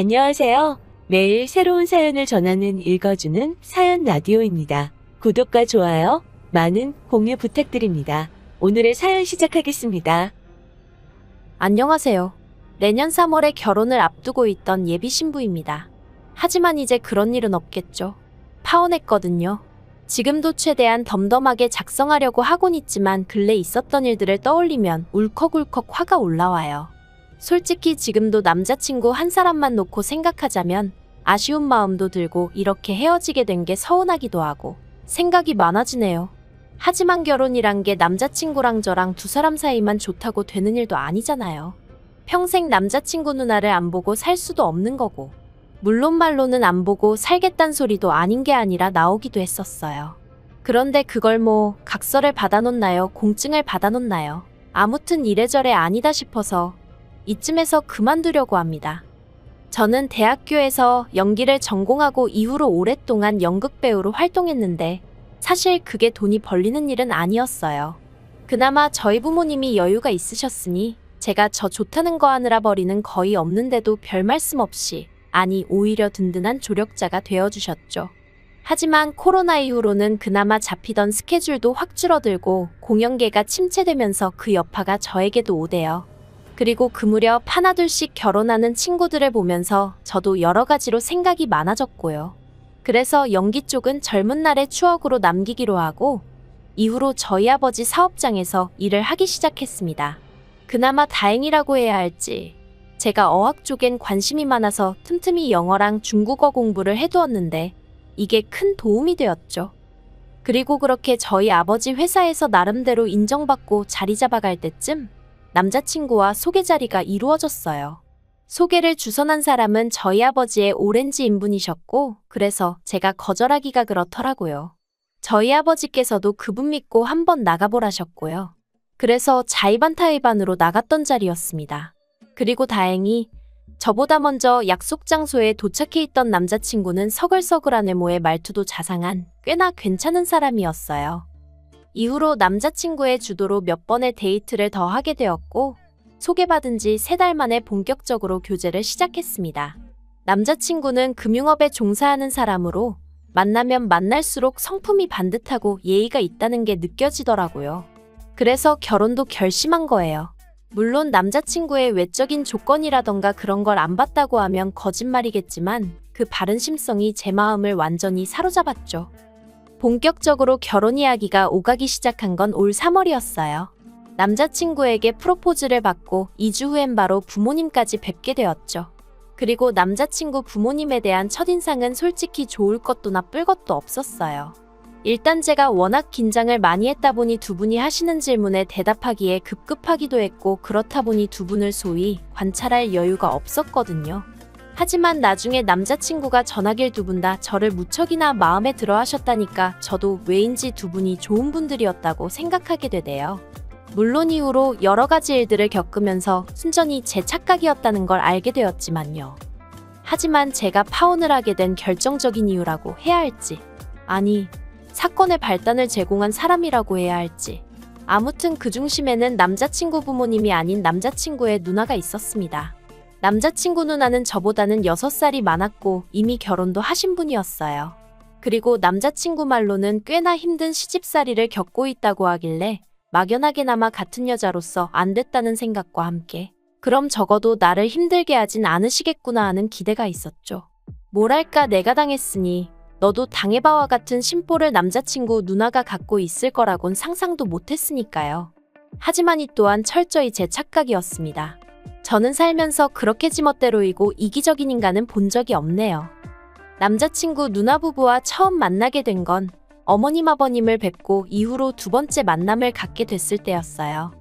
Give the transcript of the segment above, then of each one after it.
안녕하세요. 매일 새로운 사연을 전하는 읽어주는 사연 라디오입니다. 구독과 좋아요, 많은 공유 부탁드립니다. 오늘의 사연 시작하겠습니다. 안녕하세요. 내년 3월에 결혼을 앞두고 있던 예비 신부입니다. 하지만 이제 그런 일은 없겠죠. 파혼했거든요. 지금도 최대한 덤덤하게 작성하려고 하곤 있지만 근래 있었던 일들을 떠올리면 울컥울컥 화가 올라와요. 솔직히 지금도 남자친구 한 사람만 놓고 생각하자면 아쉬운 마음도 들고 이렇게 헤어지게 된 게 서운하기도 하고 생각이 많아지네요. 하지만 결혼이란 게 남자친구랑 저랑 두 사람 사이만 좋다고 되는 일도 아니잖아요. 평생 남자친구 누나를 안 보고 살 수도 없는 거고. 물론 말로는 안 보고 살겠단 소리도 아닌 게 아니라 나오기도 했었어요. 그런데 그걸 뭐 각서를 받아놓나요? 공증을 받아놓나요? 아무튼 이래저래 아니다 싶어서 이쯤에서 그만두려고 합니다. 저는 대학교에서 연기를 전공하고 이후로 오랫동안 연극배우로 활동했는데 사실 그게 돈이 벌리는 일은 아니었어요. 그나마 저희 부모님이 여유가 있으셨으니 제가 저 좋다는 거 하느라 버리는 거의 없는데도 별 말씀 없이 아니 오히려 든든한 조력자가 되어주셨죠. 하지만 코로나 이후로는 그나마 잡히던 스케줄도 확 줄어들고 공연계가 침체되면서 그 여파가 저에게도 오대요. 그리고 그 무렵 하나둘씩 결혼하는 친구들을 보면서 저도 여러 가지로 생각이 많아졌고요. 그래서 연기 쪽은 젊은 날의 추억으로 남기기로 하고 이후로 저희 아버지 사업장에서 일을 하기 시작했습니다. 그나마 다행이라고 해야 할지 제가 어학 쪽엔 관심이 많아서 틈틈이 영어랑 중국어 공부를 해두었는데 이게 큰 도움이 되었죠. 그리고 그렇게 저희 아버지 회사에서 나름대로 인정받고 자리 잡아갈 때쯤 남자친구와 소개 자리가 이루어졌어요. 소개를 주선한 사람은 저희 아버지의 오렌지 인분이셨고, 그래서 제가 거절하기가 그렇더라고요. 저희 아버지께서도 그분 믿고 한번 나가보라셨고요. 그래서 자의반타의반으로 나갔던 자리였습니다. 그리고 다행히 저보다 먼저 약속 장소에 도착해 있던 남자친구는 서글서글한 외모의 말투도 자상한 꽤나 괜찮은 사람이었어요. 이후로 남자친구의 주도로 몇 번의 데이트를 더 하게 되었고, 소개받은 지 세 달 만에 본격적으로 교제를 시작했습니다. 남자친구는 금융업에 종사하는 사람으로 만나면 만날수록 성품이 반듯하고 예의가 있다는 게 느껴지더라고요. 그래서 결혼도 결심한 거예요. 물론 남자친구의 외적인 조건이라던가 그런 걸 안 봤다고 하면 거짓말이겠지만 그 바른 심성이 제 마음을 완전히 사로잡았죠. 본격적으로 결혼 이야기가 오가기 시작한 건 올 3월이었어요. 남자친구에게 프로포즈를 받고 2주 후엔 바로 부모님까지 뵙게 되었죠. 그리고 남자친구 부모님에 대한 첫인상은 솔직히 좋을 것도 나쁠 것도 없었어요. 일단 제가 워낙 긴장을 많이 했다 보니 두 분이 하시는 질문에 대답하기에 급급하기도 했고 그렇다 보니 두 분을 소위 관찰할 여유가 없었거든요. 하지만 나중에 남자친구가 전하길 두 분 다 저를 무척이나 마음에 들어 하셨다니까 저도 왜인지 두 분이 좋은 분들이었다고 생각하게 되대요. 물론 이후로 여러 가지 일들을 겪으면서 순전히 제 착각이었다는 걸 알게 되었지만요. 하지만 제가 파혼을 하게 된 결정적인 이유라고 해야 할지, 아니, 사건의 발단을 제공한 사람이라고 해야 할지. 아무튼 그 중심에는 남자친구 부모님이 아닌 남자친구의 누나가 있었습니다. 남자친구 누나는 저보다는 6살이 많았고 이미 결혼도 하신 분이었어요. 그리고 남자친구 말로는 꽤나 힘든 시집살이를 겪고 있다고 하길래 막연하게나마 같은 여자로서 안 됐다는 생각과 함께 그럼 적어도 나를 힘들게 하진 않으시겠구나 하는 기대가 있었죠. 뭐랄까 내가 당했으니 너도 당해봐와 같은 심보를 남자친구 누나가 갖고 있을 거라곤 상상도 못했으니까요. 하지만 이 또한 철저히 제 착각이었습니다. 저는 살면서 그렇게 지멋대로이고 이기적인 인간은 본 적이 없네요. 남자친구 누나 부부와 처음 만나게 된 건 어머님 아버님을 뵙고 이후로 두 번째 만남을 갖게 됐을 때였어요.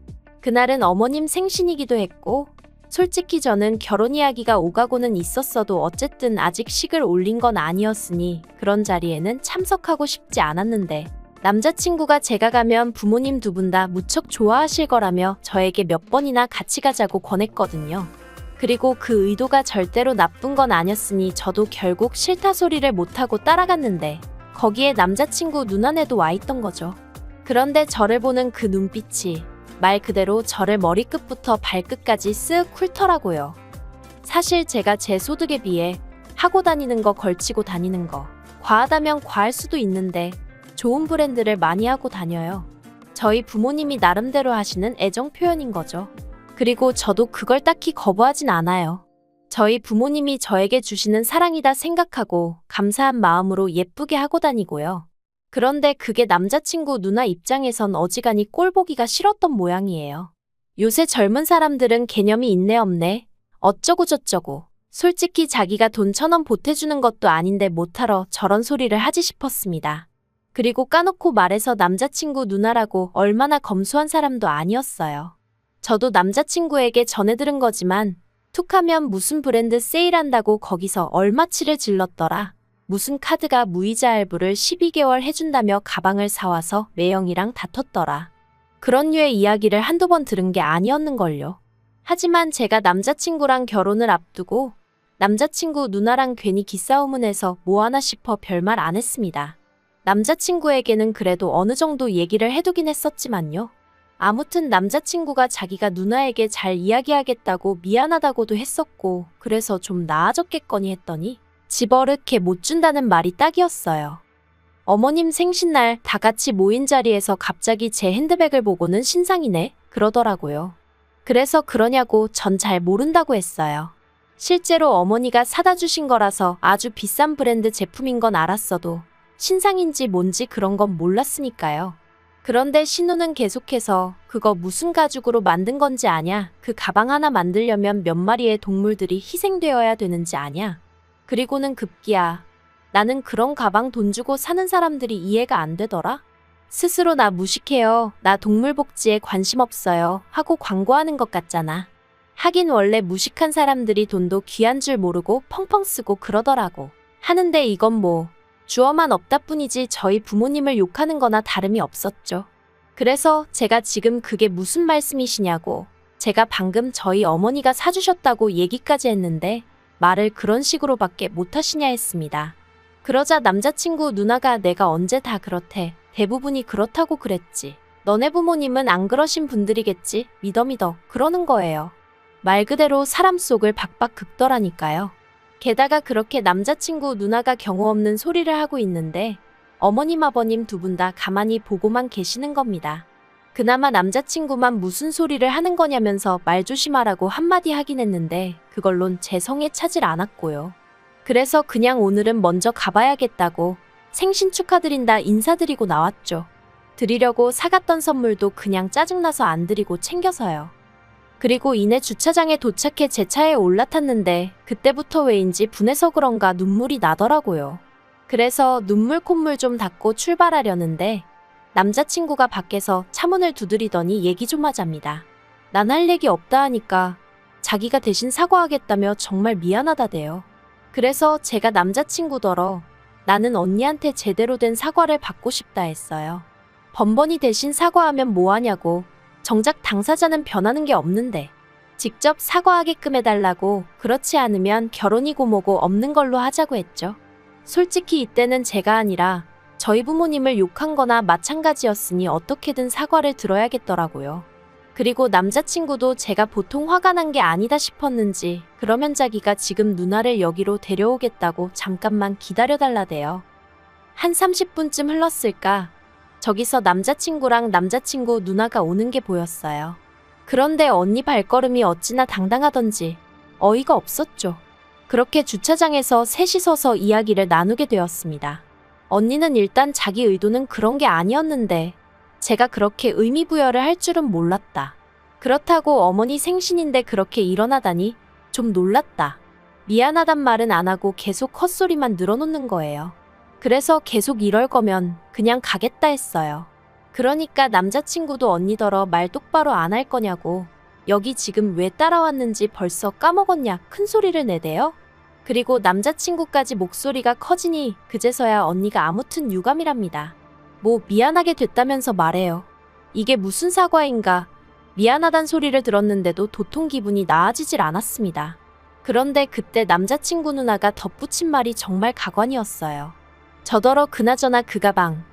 그날은 어머님 생신이기도 했고 솔직히 저는 결혼 이야기가 오가고는 있었어도 어쨌든 아직 식을 올린 건 아니었으니 그런 자리에는 참석하고 싶지 않았는데 남자친구가 제가 가면 부모님 두 분 다 무척 좋아하실 거라며 저에게 몇 번이나 같이 가자고 권했거든요. 그리고 그 의도가 절대로 나쁜 건 아니었으니 저도 결국 싫다 소리를 못하고 따라갔는데 거기에 남자친구 눈안에도 와 있던 거죠. 그런데 저를 보는 그 눈빛이 말 그대로 저를 머리끝부터 발끝까지 쓱 훑더라고요. 사실 제가 제 소득에 비해 하고 다니는 거 걸치고 다니는 거 과하다면 과할 수도 있는데 좋은 브랜드를 많이 하고 다녀요. 저희 부모님이 나름대로 하시는 애정 표현인 거죠. 그리고 저도 그걸 딱히 거부하진 않아요. 저희 부모님이 저에게 주시는 사랑이다 생각하고 감사한 마음으로 예쁘게 하고 다니고요. 그런데 그게 남자친구 누나 입장에선 어지간히 꼴 보기가 싫었던 모양이에요. 요새 젊은 사람들은 개념이 있네 없네. 어쩌고 저쩌고. 솔직히 자기가 돈 천 원 보태주는 것도 아닌데 못하러 저런 소리를 하지 싶었습니다. 그리고 까놓고 말해서 남자친구 누나라고 얼마나 검소한 사람도 아니었어요. 저도 남자친구에게 전해 들은 거지만 툭하면 무슨 브랜드 세일한다고 거기서 얼마치를 질렀더라. 무슨 카드가 무이자 할부를 12개월 해준다며 가방을 사와서 매형이랑 다퉜더라. 그런 류의 이야기를 한두 번 들은 게 아니었는걸요. 하지만 제가 남자친구랑 결혼을 앞두고 남자친구 누나랑 괜히 기싸움은 해서 뭐하나 싶어 별말 안 했습니다. 남자친구에게는 그래도 어느 정도 얘기를 해두긴 했었지만요. 아무튼 남자친구가 자기가 누나에게 잘 이야기하겠다고 미안하다고도 했었고, 그래서 좀 나아졌겠거니 했더니, 집어릇게 못 준다는 말이 딱이었어요. 어머님 생신날 다 같이 모인 자리에서 갑자기 제 핸드백을 보고는 신상이네, 그러더라고요. 그래서 그러냐고 전 잘 모른다고 했어요. 실제로 어머니가 사다 주신 거라서 아주 비싼 브랜드 제품인 건 알았어도, 신상인지 뭔지 그런 건 몰랐으니까요. 그런데 신우는 계속해서 그거 무슨 가죽으로 만든 건지 아냐? 그 가방 하나 만들려면 몇 마리의 동물들이 희생되어야 되는지 아냐? 그리고는 급기야. 나는 그런 가방 돈 주고 사는 사람들이 이해가 안 되더라? 스스로 나 무식해요. 나 동물 복지에 관심 없어요. 하고 광고하는 것 같잖아. 하긴 원래 무식한 사람들이 돈도 귀한 줄 모르고 펑펑 쓰고 그러더라고. 하는데 이건 뭐, 주어만 없다 뿐이지 저희 부모님을 욕하는 거나 다름이 없었죠. 그래서 제가 지금 그게 무슨 말씀이시냐고 제가 방금 저희 어머니가 사주셨다고 얘기까지 했는데 말을 그런 식으로밖에 못하시냐 했습니다. 그러자 남자친구 누나가 내가 언제 다 그렇대. 대부분이 그렇다고 그랬지. 너네 부모님은 안 그러신 분들이겠지. 믿어 믿어. 그러는 거예요. 말 그대로 사람 속을 박박 긁더라니까요. 게다가 그렇게 남자친구 누나가 경우 없는 소리를 하고 있는데 어머님 아버님 두 분 다 가만히 보고만 계시는 겁니다. 그나마 남자친구만 무슨 소리를 하는 거냐면서 말 조심하라고 한마디 하긴 했는데 그걸론 제 성에 차질 않았고요. 그래서 그냥 오늘은 먼저 가봐야겠다고 생신 축하드린다 인사드리고 나왔죠. 드리려고 사갔던 선물도 그냥 짜증나서 안 드리고 챙겨서요. 그리고 이내 주차장에 도착해 제 차에 올라탔는데 그때부터 왜인지 분해서 그런가 눈물이 나더라고요. 그래서 눈물 콧물 좀 닦고 출발하려는데 남자친구가 밖에서 차문을 두드리더니 얘기 좀 하잡니다. 난 할 얘기 없다 하니까 자기가 대신 사과하겠다며 정말 미안하다대요. 그래서 제가 남자친구더러 나는 언니한테 제대로 된 사과를 받고 싶다 했어요. 번번이 대신 사과하면 뭐하냐고 정작 당사자는 변하는 게 없는데 직접 사과하게끔 해달라고 그렇지 않으면 결혼이고 뭐고 없는 걸로 하자고 했죠. 솔직히 이때는 제가 아니라 저희 부모님을 욕한 거나 마찬가지였으니 어떻게든 사과를 들어야겠더라고요. 그리고 남자친구도 제가 보통 화가 난 게 아니다 싶었는지 그러면 자기가 지금 누나를 여기로 데려오겠다고 잠깐만 기다려달라대요. 한 30분쯤 흘렀을까 저기서 남자친구랑 남자친구 누나가 오는 게 보였어요. 그런데 언니 발걸음이 어찌나 당당하던지 어이가 없었죠. 그렇게 주차장에서 셋이 서서 이야기를 나누게 되었습니다. 언니는 일단 자기 의도는 그런 게 아니었는데 제가 그렇게 의미부여를 할 줄은 몰랐다. 그렇다고 어머니 생신인데 그렇게 일어나다니 좀 놀랐다. 미안하단 말은 안 하고 계속 헛소리만 늘어놓는 거예요. 그래서 계속 이럴 거면 그냥 가겠다 했어요. 그러니까 남자친구도 언니더러 말 똑바로 안 할 거냐고. 여기 지금 왜 따라왔는지 벌써 까먹었냐 큰 소리를 내대요. 그리고 남자친구까지 목소리가 커지니 그제서야 언니가 아무튼 유감이랍니다. 뭐 미안하게 됐다면서 말해요. 이게 무슨 사과인가. 미안하단 소리를 들었는데도 도통 기분이 나아지질 않았습니다. 그런데 그때 남자친구 누나가 덧붙인 말이 정말 가관이었어요. 저더러 그나저나 그 가방.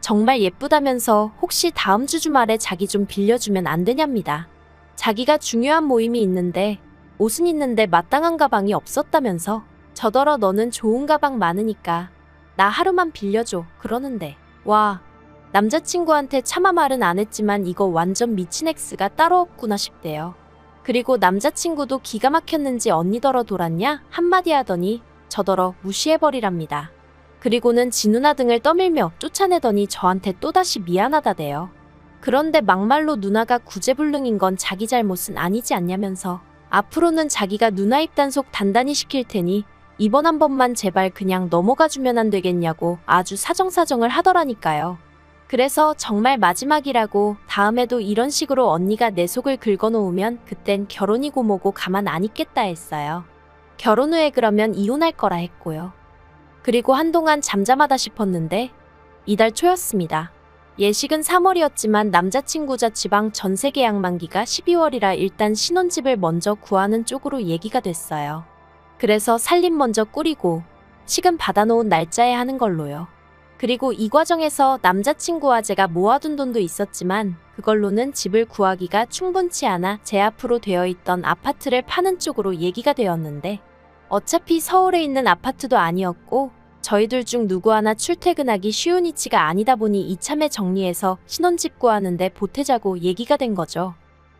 정말 예쁘다면서 혹시 다음 주 주말에 자기 좀 빌려주면 안 되냐입니다. 자기가 중요한 모임이 있는데 옷은 있는데 마땅한 가방이 없었다면서. 저더러 너는 좋은 가방 많으니까 나 하루만 빌려줘. 그러는데. 와, 남자친구한테 차마 말은 안 했지만 이거 완전 미친 엑스가 따로 없구나 싶대요. 그리고 남자친구도 기가 막혔는지 언니더러 돌았냐? 한마디 하더니 저더러 무시해버리랍니다. 그리고는 지 누나 등을 떠밀며 쫓아내더니 저한테 또다시 미안하다대요. 그런데 막말로 누나가 구제불능인 건 자기 잘못은 아니지 않냐면서 앞으로는 자기가 누나 입 단속 단단히 시킬 테니 이번 한 번만 제발 그냥 넘어가 주면 안 되겠냐고 아주 사정사정을 하더라니까요. 그래서 정말 마지막이라고 다음에도 이런 식으로 언니가 내 속을 긁어놓으면 그땐 결혼이고 뭐고 가만 안 있겠다 했어요. 결혼 후에 그러면 이혼할 거라 했고요. 그리고 한동안 잠잠하다 싶었는데 이달 초였습니다. 예식은 3월이었지만 남자친구 자취방 전세 계약 만기가 12월이라 일단 신혼집을 먼저 구하는 쪽으로 얘기가 됐어요. 그래서 살림 먼저 꾸리고 식은 받아놓은 날짜에 하는 걸로요. 그리고 이 과정에서 남자친구와 제가 모아둔 돈도 있었지만 그걸로는 집을 구하기가 충분치 않아 제 앞으로 되어 있던 아파트를 파는 쪽으로 얘기가 되었는데 어차피 서울에 있는 아파트도 아니었고 저희들 중 누구 하나 출퇴근하기 쉬운 위치가 아니다 보니 이참에 정리해서 신혼집 구하는데 보태자고 얘기가 된 거죠.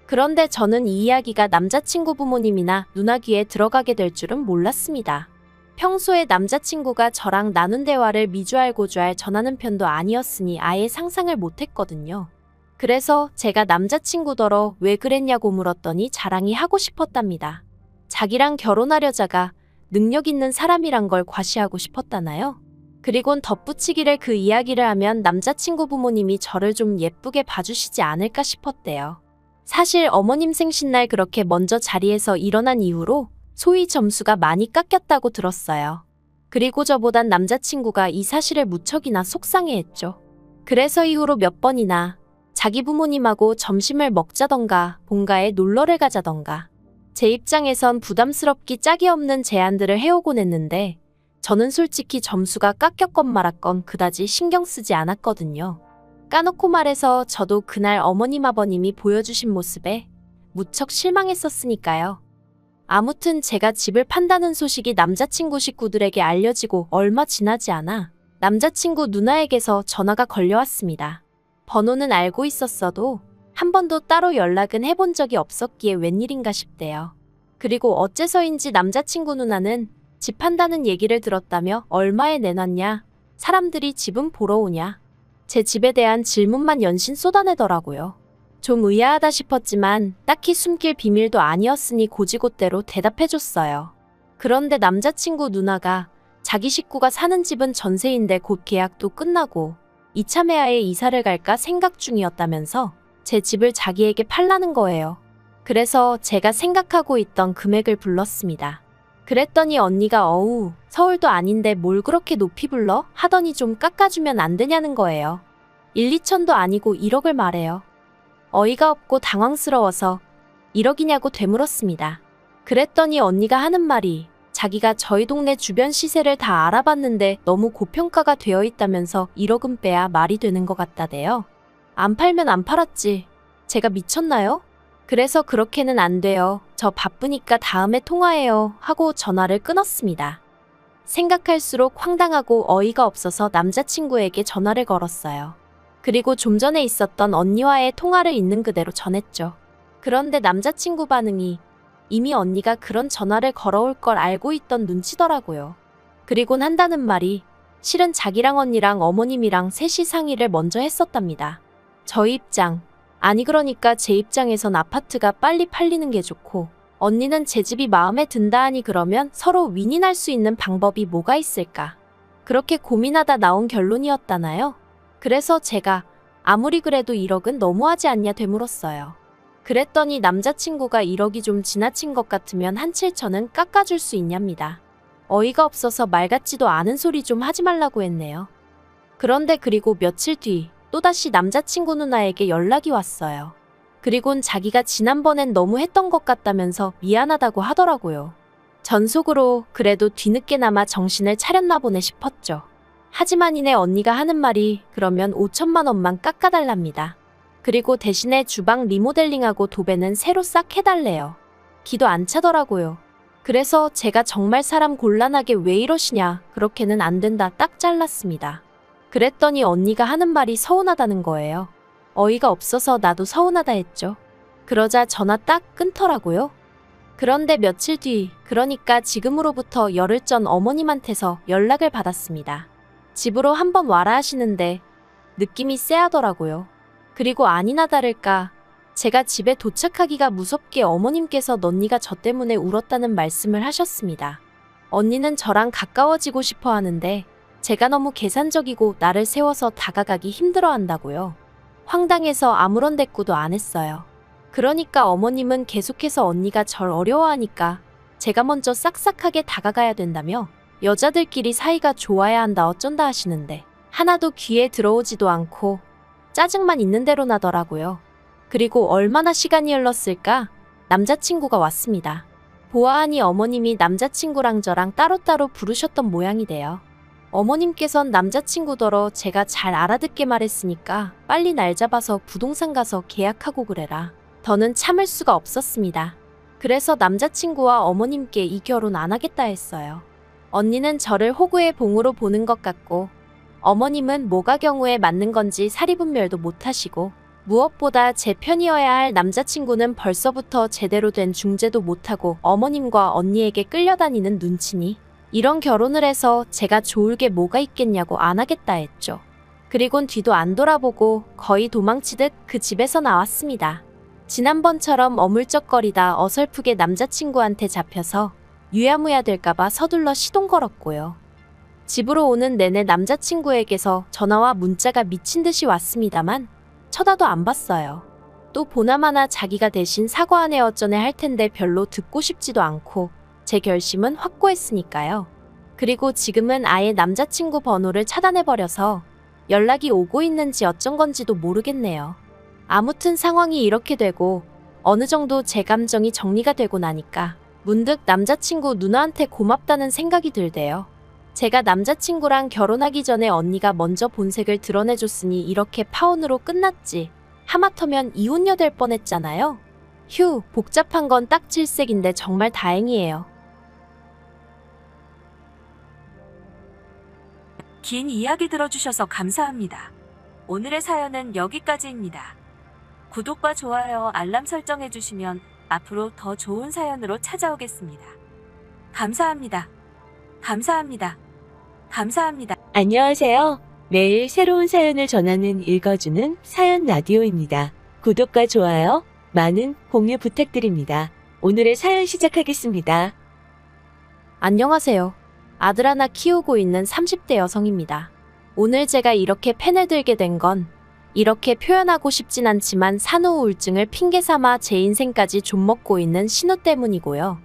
그런데 저는 이 이야기가 남자친구 부모님이나 누나 귀에 들어가게 될 줄은 몰랐습니다. 평소에 남자친구가 저랑 나눈 대화를 미주알고주알 전하는 편도 아니었으니 아예 상상을 못했거든요. 그래서 제가 남자친구더러 왜 그랬냐고 물었더니 자랑이 하고 싶었답니다. 자기랑 결혼하려자가 능력 있는 사람이란 걸 과시하고 싶었다나요? 그리곤 덧붙이기를 그 이야기를 하면 남자친구 부모님이 저를 좀 예쁘게 봐주시지 않을까 싶었대요. 사실 어머님 생신날 그렇게 먼저 자리에서 일어난 이후로 소위 점수가 많이 깎였다고 들었어요. 그리고 저보단 남자친구가 이 사실을 무척이나 속상해했죠. 그래서 이후로 몇 번이나 자기 부모님하고 점심을 먹자던가 본가에 놀러를 가자던가 제 입장에선 부담스럽기 짝이 없는 제안들을 해오곤 했는데 저는 솔직히 점수가 깎였건 말았건 그다지 신경 쓰지 않았거든요. 까놓고 말해서 저도 그날 어머님 아버님이 보여주신 모습에 무척 실망했었으니까요. 아무튼 제가 집을 판다는 소식이 남자친구 식구들에게 알려지고 얼마 지나지 않아 남자친구 누나에게서 전화가 걸려왔습니다. 번호는 알고 있었어도 한 번도 따로 연락은 해본 적이 없었기에 웬일인가 싶대요. 그리고 어째서인지 남자친구 누나는 집 판다는 얘기를 들었다며 얼마에 내놨냐? 사람들이 집은 보러 오냐? 제 집에 대한 질문만 연신 쏟아내더라고요. 좀 의아하다 싶었지만 딱히 숨길 비밀도 아니었으니 고지고대로 대답해줬어요. 그런데 남자친구 누나가 자기 식구가 사는 집은 전세인데 곧 계약도 끝나고 이참에 이사를 갈까 생각 중이었다면서 제 집을 자기에게 팔라는 거예요. 그래서 제가 생각하고 있던 금액을 불렀습니다. 그랬더니 언니가 어우, 서울도 아닌데 뭘 그렇게 높이 불러? 하더니 좀 깎아주면 안 되냐는 거예요. 1, 2천도 아니고 1억을 말해요. 어이가 없고 당황스러워서 1억이냐고 되물었습니다. 그랬더니 언니가 하는 말이 자기가 저희 동네 주변 시세를 다 알아봤는데 너무 고평가가 되어 있다면서 1억은 빼야 말이 되는 것 같다대요. 안 팔면 안 팔았지. 제가 미쳤나요? 그래서 그렇게는 안 돼요. 저 바쁘니까 다음에 통화해요. 하고 전화를 끊었습니다. 생각할수록 황당하고 어이가 없어서 남자친구에게 전화를 걸었어요. 그리고 좀 전에 있었던 언니와의 통화를 있는 그대로 전했죠. 그런데 남자친구 반응이 이미 언니가 그런 전화를 걸어올 걸 알고 있던 눈치더라고요. 그리곤 한다는 말이 실은 자기랑 언니랑 어머님이랑 셋이 상의를 먼저 했었답니다. 저희 입장. 아니 그러니까 제 입장에선 아파트가 빨리 팔리는 게 좋고 언니는 제 집이 마음에 든다 하니 그러면 서로 윈윈할 수 있는 방법이 뭐가 있을까? 그렇게 고민하다 나온 결론이었다나요? 그래서 제가 아무리 그래도 1억은 너무하지 않냐 되물었어요. 그랬더니 남자친구가 1억이 좀 지나친 것 같으면 한 7천은 깎아줄 수 있냐입니다. 어이가 없어서 말 같지도 않은 소리 좀 하지 말라고 했네요. 그런데 그리고 며칠 뒤 또다시 남자친구 누나에게 연락이 왔어요. 그리곤 자기가 지난번엔 너무 했던 것 같다면서 미안하다고 하더라고요. 전속으로 그래도 뒤늦게나마 정신을 차렸나 보네 싶었죠. 하지만 이내 언니가 하는 말이 그러면 5천만 원만 깎아달랍니다. 그리고 대신에 주방 리모델링하고 도배는 새로 싹 해달래요. 기도 안 차더라고요. 그래서 제가 정말 사람 곤란하게 왜 이러시냐, 그렇게는 안 된다 딱 잘랐습니다. 그랬더니 언니가 하는 말이 서운하다는 거예요. 어이가 없어서 나도 서운하다 했죠. 그러자 전화 딱 끊더라고요. 그런데 며칠 뒤, 그러니까 지금으로부터 열흘 전 어머님한테서 연락을 받았습니다. 집으로 한번 와라 하시는데 느낌이 쎄하더라고요. 그리고 아니나 다를까 제가 집에 도착하기가 무섭게 어머님께서 언니가 저 때문에 울었다는 말씀을 하셨습니다. 언니는 저랑 가까워지고 싶어 하는데 제가 너무 계산적이고 나를 세워서 다가가기 힘들어 한다고요. 황당해서 아무런 대꾸도 안 했어요. 그러니까 어머님은 계속해서 언니가 절 어려워하니까 제가 먼저 싹싹하게 다가가야 된다며 여자들끼리 사이가 좋아야 한다 어쩐다 하시는데 하나도 귀에 들어오지도 않고 짜증만 있는 대로 나더라고요. 그리고 얼마나 시간이 흘렀을까? 남자친구가 왔습니다. 보아하니 어머님이 남자친구랑 저랑 따로따로 부르셨던 모양이 돼요. 어머님께선 남자친구더러 제가 잘 알아듣게 말했으니까 빨리 날 잡아서 부동산 가서 계약하고 그래라. 더는 참을 수가 없었습니다. 그래서 남자친구와 어머님께 이 결혼 안 하겠다 했어요. 언니는 저를 호구의 봉으로 보는 것 같고 어머님은 뭐가 경우에 맞는 건지 사리분별도 못하시고 무엇보다 제 편이어야 할 남자친구는 벌써부터 제대로 된 중재도 못하고 어머님과 언니에게 끌려다니는 눈치니 이런 결혼을 해서 제가 좋을 게 뭐가 있겠냐고 안 하겠다 했죠. 그리곤 뒤도 안 돌아보고 거의 도망치듯 그 집에서 나왔습니다. 지난번처럼 어물쩍거리다 어설프게 남자친구한테 잡혀서 유야무야 될까봐 서둘러 시동 걸었고요. 집으로 오는 내내 남자친구에게서 전화와 문자가 미친 듯이 왔습니다만 쳐다도 안 봤어요. 또 보나마나 자기가 대신 사과하네 어쩌네 할 텐데 별로 듣고 싶지도 않고 제 결심은 확고했으니까요. 그리고 지금은 아예 남자친구 번호를 차단해버려서 연락이 오고 있는지 어쩐 건지도 모르겠네요. 아무튼 상황이 이렇게 되고 어느 정도 제 감정이 정리가 되고 나니까 문득 남자친구 누나한테 고맙다는 생각이 들대요. 제가 남자친구랑 결혼하기 전에 언니가 먼저 본색을 드러내줬으니 이렇게 파혼으로 끝났지. 하마터면 이혼녀 될 뻔했잖아요. 휴, 복잡한 건 딱 질색인데 정말 다행이에요. 긴 이야기 들어주셔서 감사합니다. 오늘의 사연은 여기까지입니다. 구독과 좋아요, 알람 설정해주시면 앞으로 더 좋은 사연으로 찾아오겠습니다. 감사합니다. 감사합니다. 감사합니다. 안녕하세요. 매일 새로운 사연을 전하는 읽어주는 사연 라디오입니다. 구독과 좋아요, 많은 공유 부탁드립니다. 오늘의 사연 시작하겠습니다. 안녕하세요. 아들 하나 키우고 있는 30대 여성입니다. 오늘 제가 이렇게 펜을 들게 된 건 이렇게 표현하고 싶진 않지만 산후 우울증을 핑계 삼아 제 인생까지 좀먹고 있는 신우 때문이고요.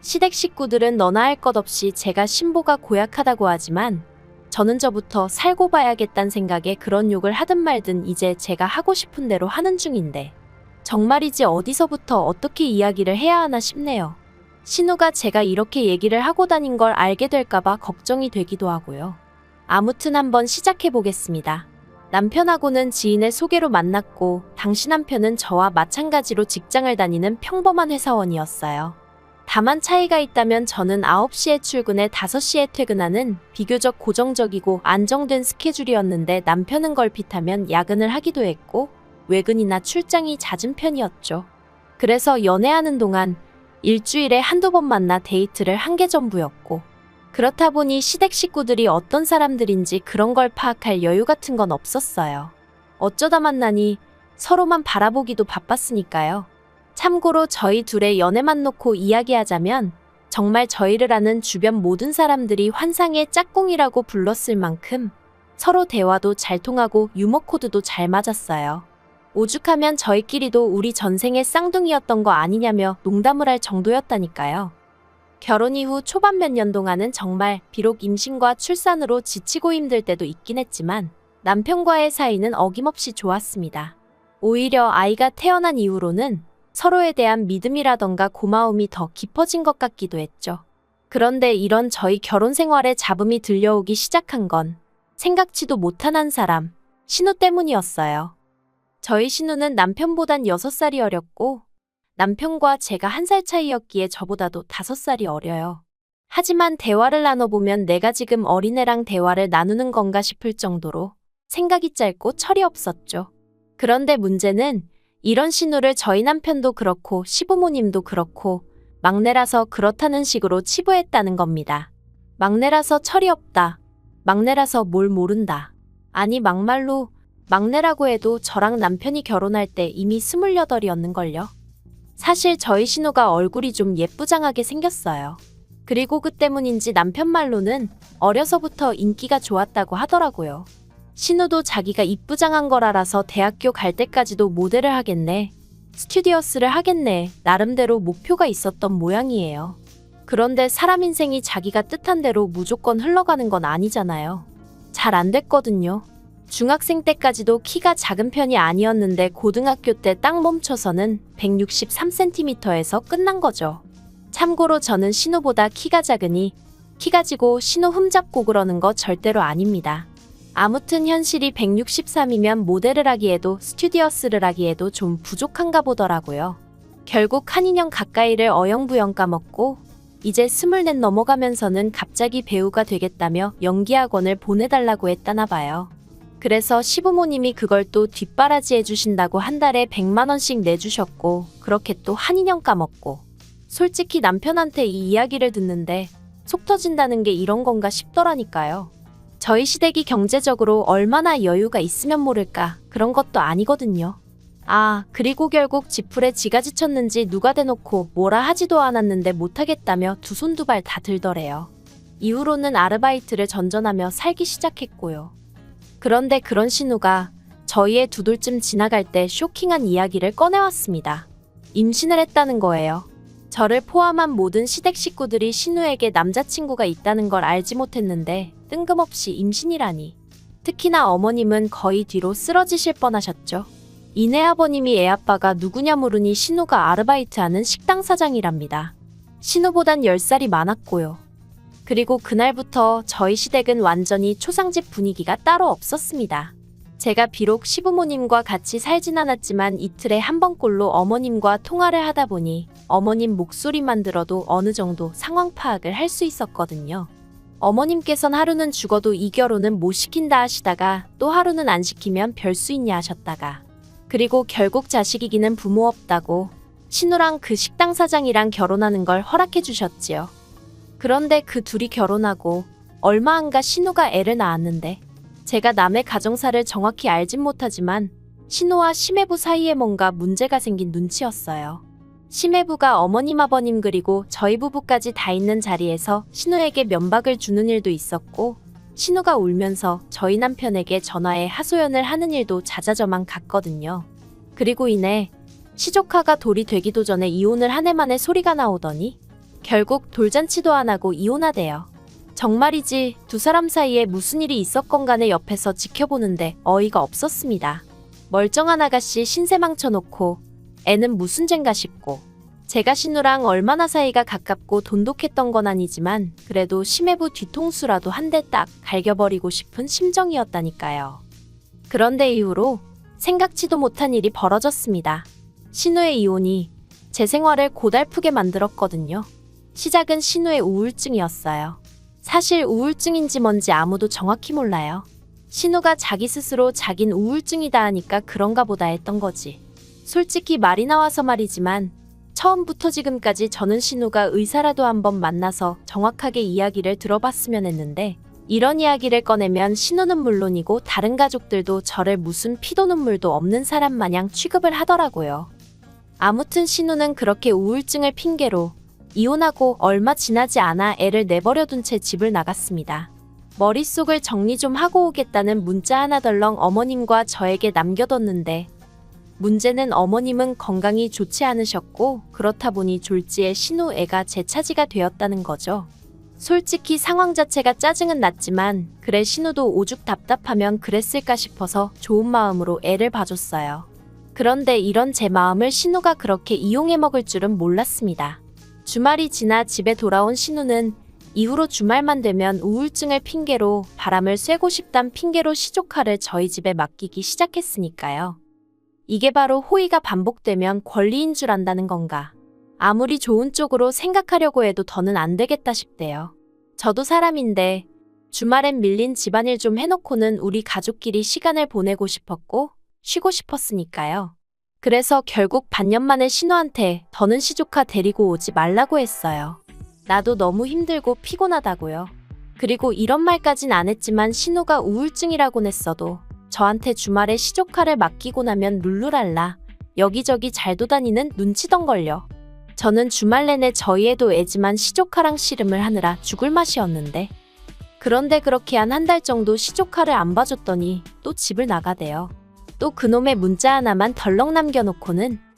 시댁 식구들은 너나 할 것 없이 제가 신보가 고약하다고 하지만 저는 저부터 살고 봐야겠다는 생각에 그런 욕을 하든 말든 이제 제가 하고 싶은 대로 하는 중인데 정말이지 어디서부터 어떻게 이야기를 해야 하나 싶네요. 신우가 제가 이렇게 얘기를 하고 다닌 걸 알게 될까봐 걱정이 되기도 하고요. 아무튼 한번 시작해 보겠습니다. 남편하고는 지인의 소개로 만났고 당시 남편은 저와 마찬가지로 직장을 다니는 평범한 회사원이었어요. 다만 차이가 있다면 저는 9시에 출근해 5시에 퇴근하는 비교적 고정적이고 안정된 스케줄이었는데 남편은 걸핏하면 야근을 하기도 했고 외근이나 출장이 잦은 편이었죠. 그래서 연애하는 동안 일주일에 한두 번 만나 데이트를 한 게 전부였고 그렇다 보니 시댁 식구들이 어떤 사람들인지 그런 걸 파악할 여유 같은 건 없었어요. 어쩌다 만나니 서로만 바라보기도 바빴으니까요. 참고로 저희 둘의 연애만 놓고 이야기하자면 정말 저희를 아는 주변 모든 사람들이 환상의 짝꿍이라고 불렀을 만큼 서로 대화도 잘 통하고 유머 코드도 잘 맞았어요. 오죽하면 저희끼리도 우리 전생의 쌍둥이였던 거 아니냐며 농담을 할 정도였다니까요. 결혼 이후 초반 몇 년 동안은 정말 비록 임신과 출산으로 지치고 힘들 때도 있긴 했지만 남편과의 사이는 어김없이 좋았습니다. 오히려 아이가 태어난 이후로는 서로에 대한 믿음이라던가 고마움이 더 깊어진 것 같기도 했죠. 그런데 이런 저희 결혼 생활에 잡음이 들려오기 시작한 건 생각지도 못한 한 사람, 신우 때문이었어요. 저희 신우는 남편보단 6살이 어렸고 남편과 제가 한살 차이였기에 저보다도 다섯 살이 어려요. 하지만 대화를 나눠보면 내가 지금 어린애랑 대화를 나누는 건가 싶을 정도로 생각이 짧고 철이 없었죠. 그런데 문제는 이런 신호를 저희 남편도 그렇고 시부모님도 그렇고 막내라서 그렇다는 식으로 치부했다는 겁니다. 막내라서 철이 없다. 막내라서 뭘 모른다. 아니 막말로 막내라고 해도 저랑 남편이 결혼할 때 이미 스물여덟이었는걸요. 사실 저희 신우가 얼굴이 좀 예쁘장하게 생겼어요. 그리고 그 때문인지 남편 말로는 어려서부터 인기가 좋았다고 하더라고요. 신우도 자기가 이쁘장한 걸 알아서 대학교 갈 때까지도 모델을 하겠네. 스튜디오스를 하겠네. 나름대로 목표가 있었던 모양이에요. 그런데 사람 인생이 자기가 뜻한 대로 무조건 흘러가는 건 아니잖아요. 잘 안 됐거든요. 중학생 때까지도 키가 작은 편이 아니었는데 고등학교 때 딱 멈춰서는 163cm에서 끝난 거죠. 참고로 저는 신우보다 키가 작으니 키 가 지고 신우 흠잡고 그러는 거 절대로 아닙니다. 아무튼 현실이 163이면 모델을 하기에도 스튜디오스를 하기에도 좀 부족한가 보더라고요. 결국 한 2년 가까이를 어영부영 까먹고 이제 스물넷 넘어가면서는 갑자기 배우가 되겠다며 연기학원을 보내달라고 했다나 봐요. 그래서 시부모님이 그걸 또 뒷바라지 해주신다고 한 달에 100만원씩 내주셨고, 그렇게 또한 2년 까먹고. 솔직히 남편한테 이 이야기를 듣는데 속 터진다는 게 이런 건가 싶더라니까요. 저희 시댁이 경제적으로 얼마나 여유가 있으면 모를까 그런 것도 아니거든요. 아, 그리고 결국 지풀에 지가 지쳤는지 누가 대놓고 뭐라 하지도 않았는데 못하겠다며 두 손 두 발 다 들더래요. 이후로는 아르바이트를 전전하며 살기 시작했고요. 그런데 그런 신우가 저희의 두 돌쯤 지나갈 때 쇼킹한 이야기를 꺼내왔습니다. 임신을 했다는 거예요. 저를 포함한 모든 시댁 식구들이 신우에게 남자친구가 있다는 걸 알지 못했는데 뜬금없이 임신이라니. 특히나 어머님은 거의 뒤로 쓰러지실 뻔하셨죠. 이내 아버님이 애 아빠가 누구냐 물으니 신우가 아르바이트하는 식당 사장이랍니다. 신우보단 10살이 많았고요. 그리고 그날부터 저희 시댁은 완전히 초상집 분위기가 따로 없었습니다. 제가 비록 시부모님과 같이 살진 않았지만 이틀에 한 번꼴로 어머님과 통화를 하다 보니 어머님 목소리만 들어도 어느 정도 상황 파악을 할 수 있었거든요. 어머님께선 하루는 죽어도 이 결혼은 못 시킨다 하시다가 또 하루는 안 시키면 별 수 있냐 하셨다가 그리고 결국 자식이기는 부모 없다고 신우랑 그 식당 사장이랑 결혼하는 걸 허락해 주셨지요. 그런데 그 둘이 결혼하고 얼마 안가 신우가 애를 낳았는데 제가 남의 가정사를 정확히 알진 못하지만 신우와 심해부 사이에 뭔가 문제가 생긴 눈치였어요. 심해부가 어머님 아버님 그리고 저희 부부까지 다 있는 자리에서 신우에게 면박을 주는 일도 있었고 신우가 울면서 저희 남편에게 전화해 하소연을 하는 일도 자자저만 갔거든요. 그리고 이내 시조카가 돌이 되기도 전에 이혼을 한 해만에 소리가 나오더니 결국 돌잔치도 안 하고 이혼하대요. 정말이지 두 사람 사이에 무슨 일이 있었건 간에 옆에서 지켜보는데 어이가 없었습니다. 멀쩡한 아가씨 신세 망쳐놓고 애는 무슨 젠가 싶고 제가 신우랑 얼마나 사이가 가깝고 돈독했던 건 아니지만 그래도 심해부 뒤통수라도 한 대 딱 갈겨버리고 싶은 심정이었다니까요. 그런데 이후로 생각지도 못한 일이 벌어졌습니다. 신우의 이혼이 제 생활을 고달프게 만들었거든요. 시작은 신우의 우울증이었어요. 사실 우울증인지 뭔지 아무도 정확히 몰라요. 신우가 자기 스스로 자긴 우울증이다 하니까 그런가 보다 했던 거지. 솔직히 말이 나와서 말이지만 처음부터 지금까지 저는 신우가 의사라도 한번 만나서 정확하게 이야기를 들어봤으면 했는데 이런 이야기를 꺼내면 신우는 물론이고 다른 가족들도 저를 무슨 피도 눈물도 없는 사람 마냥 취급을 하더라고요. 아무튼 신우는 그렇게 우울증을 핑계로 이혼하고 얼마 지나지 않아 애를 내버려둔 채 집을 나갔습니다. 머릿속을 정리 좀 하고 오겠다는 문자 하나 덜렁 어머님과 저에게 남겨뒀는데 문제는 어머님은 건강이 좋지 않으셨고 그렇다 보니 졸지에 신우 애가 제 차지가 되었다는 거죠. 솔직히 상황 자체가 짜증은 났지만 그래 신우도 오죽 답답하면 그랬을까 싶어서 좋은 마음으로 애를 봐줬어요. 그런데 이런 제 마음을 신우가 그렇게 이용해 먹을 줄은 몰랐습니다. 주말이 지나 집에 돌아온 신우는 이후로 주말만 되면 우울증을 핑계로 바람을 쐬고 싶단 핑계로 시조카를 저희 집에 맡기기 시작했으니까요. 이게 바로 호의가 반복되면 권리인 줄 안다는 건가. 아무리 좋은 쪽으로 생각하려고 해도 더는 안 되겠다 싶대요. 저도 사람인데 주말엔 밀린 집안일 좀 해놓고는 우리 가족끼리 시간을 보내고 싶었고 쉬고 싶었으니까요. 그래서 결국 반년 만에 신우한테 더는 시조카 데리고 오지 말라고 했어요. 나도 너무 힘들고 피곤하다고요. 그리고 이런 말까진 안 했지만 신우가 우울증이라곤 했어도 저한테 주말에 시조카를 맡기고 나면 룰루랄라 여기저기 잘 도다니는 눈치던걸요. 저는 주말 내내 저희 애도 애지만 시조카랑 씨름을 하느라 죽을 맛이었는데 그런데 그렇게 한 한 달 정도 시조카를 안 봐줬더니 또 집을 나가대요. 또 그놈의 문자 하나만 덜렁 남겨놓고는